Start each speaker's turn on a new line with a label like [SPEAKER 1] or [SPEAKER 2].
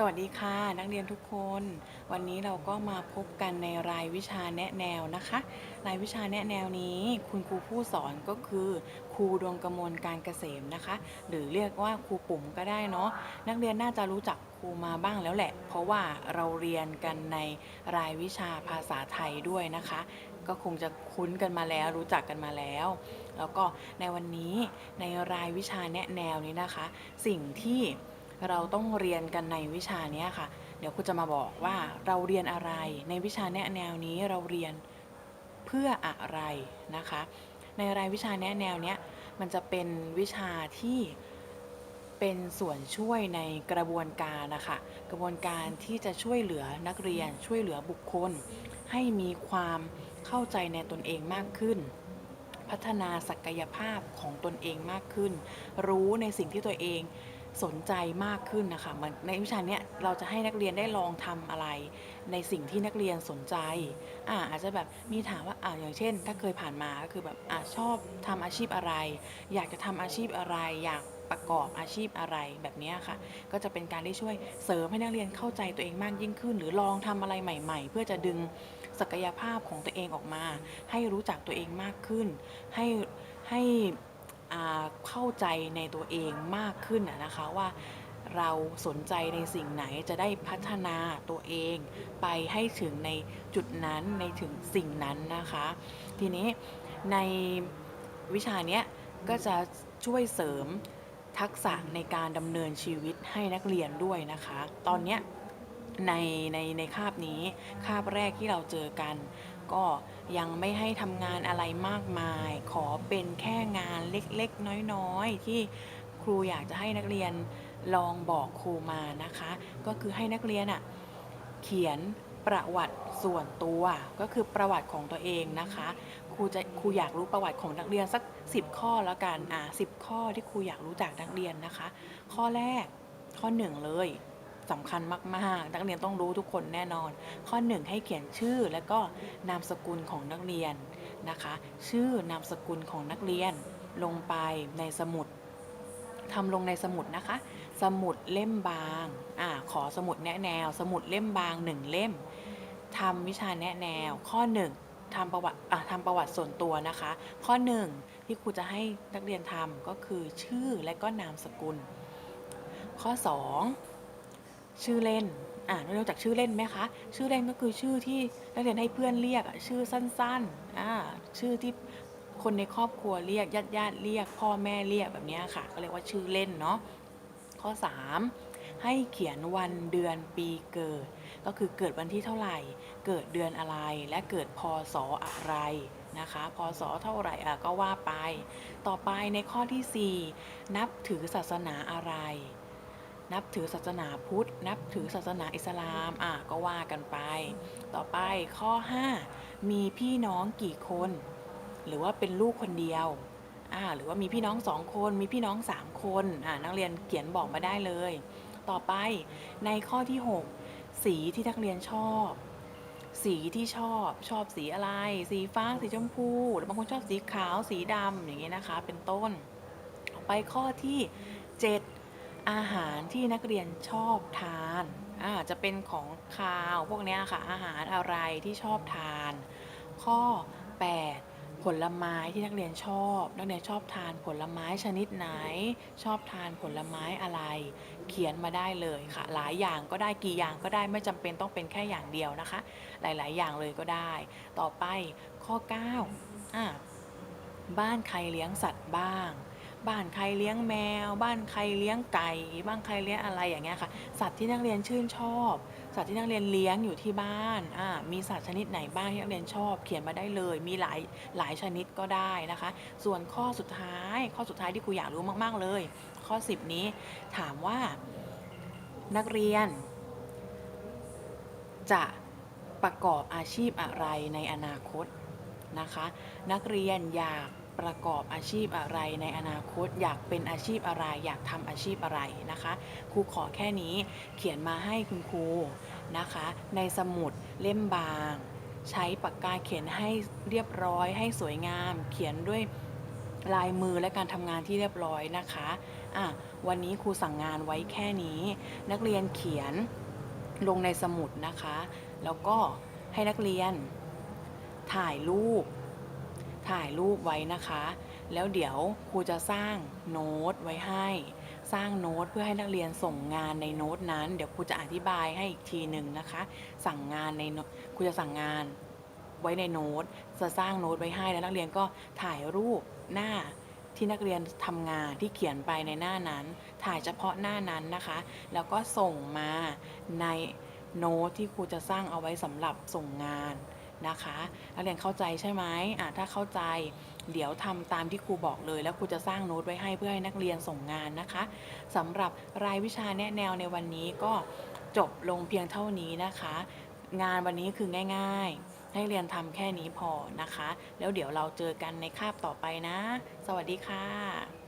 [SPEAKER 1] สวัสดีค่ะ นักเรียนทุกคน วันนี้เราก็มาพบกันในรายวิชาแนะแนวนะคะ รายวิชาแนะแนวนี้ คุณครูผู้สอนก็คือครูดวงกมลการเกษมนะคะ หรือเรียกว่าครูปุ๋มก็ได้เนาะนักเรียนน่าจะรู้จักครูมาบ้างแล้วแหละ เพราะว่าเราเรียนกันในรายวิชาภาษาไทยด้วยนะคะ ก็คงจะคุ้นกันมาแล้ว รู้จักกันมาแล้ว แล้วก็ในวันนี้ในรายวิชาแนะแนวนี้นะคะ สิ่งที่ เราต้องเรียนกันในวิชานี้ค่ะ เดี๋ยวครูจะมาบอกว่าเราเรียนอะไร ในวิชาแนะแนวนี้เราเรียนเพื่ออะไรนะคะ ในรายวิชาแนะแนวเนี้ยมันจะเป็นวิชาที่เป็นส่วนช่วยในกระบวนการนะคะ กระบวนการที่จะช่วยเหลือนักเรียนช่วยเหลือบุคคล ให้มีความเข้าใจในตนเองมากขึ้น พัฒนาศักยภาพของตนเองมากขึ้น รู้ในสิ่งที่ตัวเอง สนใจมากขึ้นนะคะเหมือนในวิชาเนี้ยเราจะให้นักเรียนได้ลองทำอะไร ในสิ่งที่นักเรียนสนใจอ่าอาจจะแบบมีถามว่าอ่าอย่างเช่น ถ้าเคยผ่านมาก็คือแบบอ่าชอบทำอาชีพอะไร อยากจะทำอาชีพอะไร อยากประกอบอาชีพอะไรแบบนี้ค่ะ ก็จะเป็นการที่ช่วยเสริมให้นักเรียนเข้าใจตัวเองมากยิ่งขึ้น หรือลองทำอะไรใหม่ ๆ เพื่อจะดึงศักยภาพของตัวเองออกมา ให้รู้จักตัวเองมากขึ้น ให้ให้ เข้าใจในตัวเองมากขึ้นนะคะว่าเราสนใจในสิ่งไหนจะได้พัฒนาตัวเอง ไปให้ถึงในจุดนั้นในถึงสิ่งนั้นนะคะ ทีนี้ในวิชานี้ก็จะช่วยเสริมทักษะในการดำเนินชีวิตให้นักเรียนด้วยนะคะ ตอนนี้ในในในคาบนี้คาบแรกที่เราเจอกัน ก็ยังไม่ให้ทำงานอะไรมากมาย ขอเป็นแค่งานเล็กๆ น้อยๆ ที่ครูอยากจะให้นักเรียนลองบอกครูมานะคะ ก็คือให้นักเรียนอะเขียนประวัติส่วนตัวก็คือประวัติของตัวเองนะคะครูจะครูอยากรู้ประวัติของนักเรียนสัก 10 ข้อแล้วกันอ่าสิข้อที่ครูอยากรู้จากนักเรียนนะคะ ข้อแรกข้อหนึ่งเลย สำคัญมากๆ นักเรียนต้องรู้ทุกคนแน่นอน ข้อหนึ่งให้เขียนชื่อและก็นามสกุลของนักเรียนนะคะ ชื่อนามสกุลของนักเรียนลงไปในสมุดทำลงในสมุดนะคะ สมุดเล่มบางอ่าขอสมุดแนะแนว สมุดเล่มบางหนึ่งเล่มทำวิชาแนะแนว ข้อหนึ่งทำประวัติอะทำประวัติส่วนตัวนะคะ ข้อหนึ่งที่ครูจะให้นักเรียนทำก็คือชื่อและก็นามสกุล ข้อ 2 ชื่อเล่น อ่ารู้จักชื่อเล่นไหมคะ ชื่อเล่นก็คือชื่อที่นักเรียนให้เพื่อนเรียกอะชื่อสั้นๆ อ่า ชื่อที่คนในครอบครัวเรียกญาติญาติๆเรียก พ่อแม่เรียกแบบนี้ค่ะ ก็เรียกว่าชื่อเล่นเนาะ ข้อ 3 ให้เขียนวันเดือนปีเกิด ก็คือเกิดวันที่เท่าไหร่ เกิดเดือนอะไร และเกิดพศอะไรนะคะพศเท่าไหร่ก็ว่าไป ต่อไปในข้อทีสี่4 นับถือศาสนาอะไร นับถือศาสนาพุทธ นับถือศาสนาอิสลามอะก็ว่ากันไป ต่อไปข้อ 5 มีพี่น้องกี่คน หรือว่าเป็นลูกคนเดียวอ่าหรือว่ามีพี่น้องสองคนมีพี่น้องสามคนอ่านักเรียนเขียนบอกมาได้เลย ต่อไปในข้อที่ 6 สีที่นักเรียนชอบ สีที่ชอบชอบสีอะไร สีฟ้าสีชมพูหรือบางคนชอบสีขาวสีดำอย่างเงี้ยนะคะ เป็นต้น ต่อไปข้อที่ 7 อาหารที่นักเรียนชอบทานอาจะเป็นของคาวพวกนี้ค่ะอาหารอะไรที่ชอบทาน ข้อ 8 ผลไม้ที่นักเรียนชอบ นักเรียนชอบทานผลไม้ชนิดไหน ชอบทานผลไม้อะไร เขียนมาได้เลยค่ะ หลายอย่างก็ได้กี่อย่างก็ได้ไม่จำเป็นต้องเป็นแค่อย่างเดียวนะคะ หลาย ๆ อย่างเลยก็ได้ ต่อไปข้อ9อะบ้านใครเลี้ยงสัตว์บ้าง บ้านใครเลี้ยงแมว บ้านใครเลี้ยงไก่ บ้านใครเลี้ยงอะไรอย่างเงี้ยค่ะ สัตว์ที่นักเรียนชื่นชอบ สัตว์ที่นักเรียนเลี้ยงอยู่ที่บ้านอ่ามีสัตว์ชนิดไหนบ้างที่นักเรียนชอบ เขียนมาได้เลย มีหลายหลายชนิดก็ได้นะคะ ส่วนข้อสุดท้าย ข้อสุดท้ายที่ครูอยากรู้มาก ๆ เลย ข้อ 10 นี้ถามว่านักเรียน จะประกอบอาชีพอะไรในอนาคตนะคะ นักเรียนอยาก ประกอบอาชีพอะไรในอนาคต อยากเป็นอาชีพอะไร อยากทำอาชีพอะไรนะคะครูขอแค่นี้เขียนมาให้คุณครูนะคะ ในสมุดเล่มบาง ใช้ปากกาเขียนให้เรียบร้อย ให้สวยงาม เขียนด้วยลายมือและการทำงานที่เรียบร้อยนะคะอะวันนี้ครูสั่งงานไว้แค่นี้ นักเรียนเขียนลงในสมุดนะคะ แล้วก็ให้นักเรียนถ่ายรูป ถ่ายรูปไว้นะคะ แล้วเดี๋ยวครูจะสร้างโน้ตไว้ให้ สร้างโน้ตเพื่อให้นักเรียนส่งงานในโน้ตนั้น เดี๋ยวครูจะอธิบายให้อีกทีหนึ่งนะคะ สั่งงานในโน้ตครูจะสั่งงานไว้ในโน้ต จะสร้างโน้ตไว้ให้แล้วนักเรียนก็ถ่ายรูปหน้าที่นักเรียนทำงานที่เขียนไปในหน้านั้น ถ่ายเฉพาะหน้านั้นนะคะ แล้วก็ส่งมาในโน้ตที่ครูจะสร้างเอาไว้สำหรับส่งงาน นะคะนักเรียนเข้าใจใช่ไหมอะถ้าเข้าใจ เดี๋ยวทำตามที่ครูบอกเลย แล้วครูจะสร้างโน้ตไว้ให้เพื่อให้นักเรียนส่งงานนะคะสำหรับรายวิชาแนะแนวในวันนี้ก็จบลงเพียงเท่านี้นะคะ งานวันนี้คือง่าย ๆ ให้เรียนทำแค่นี้พอนะคะ แล้วเดี๋ยวเราเจอกันในคาบต่อไปนะ สวัสดีค่ะ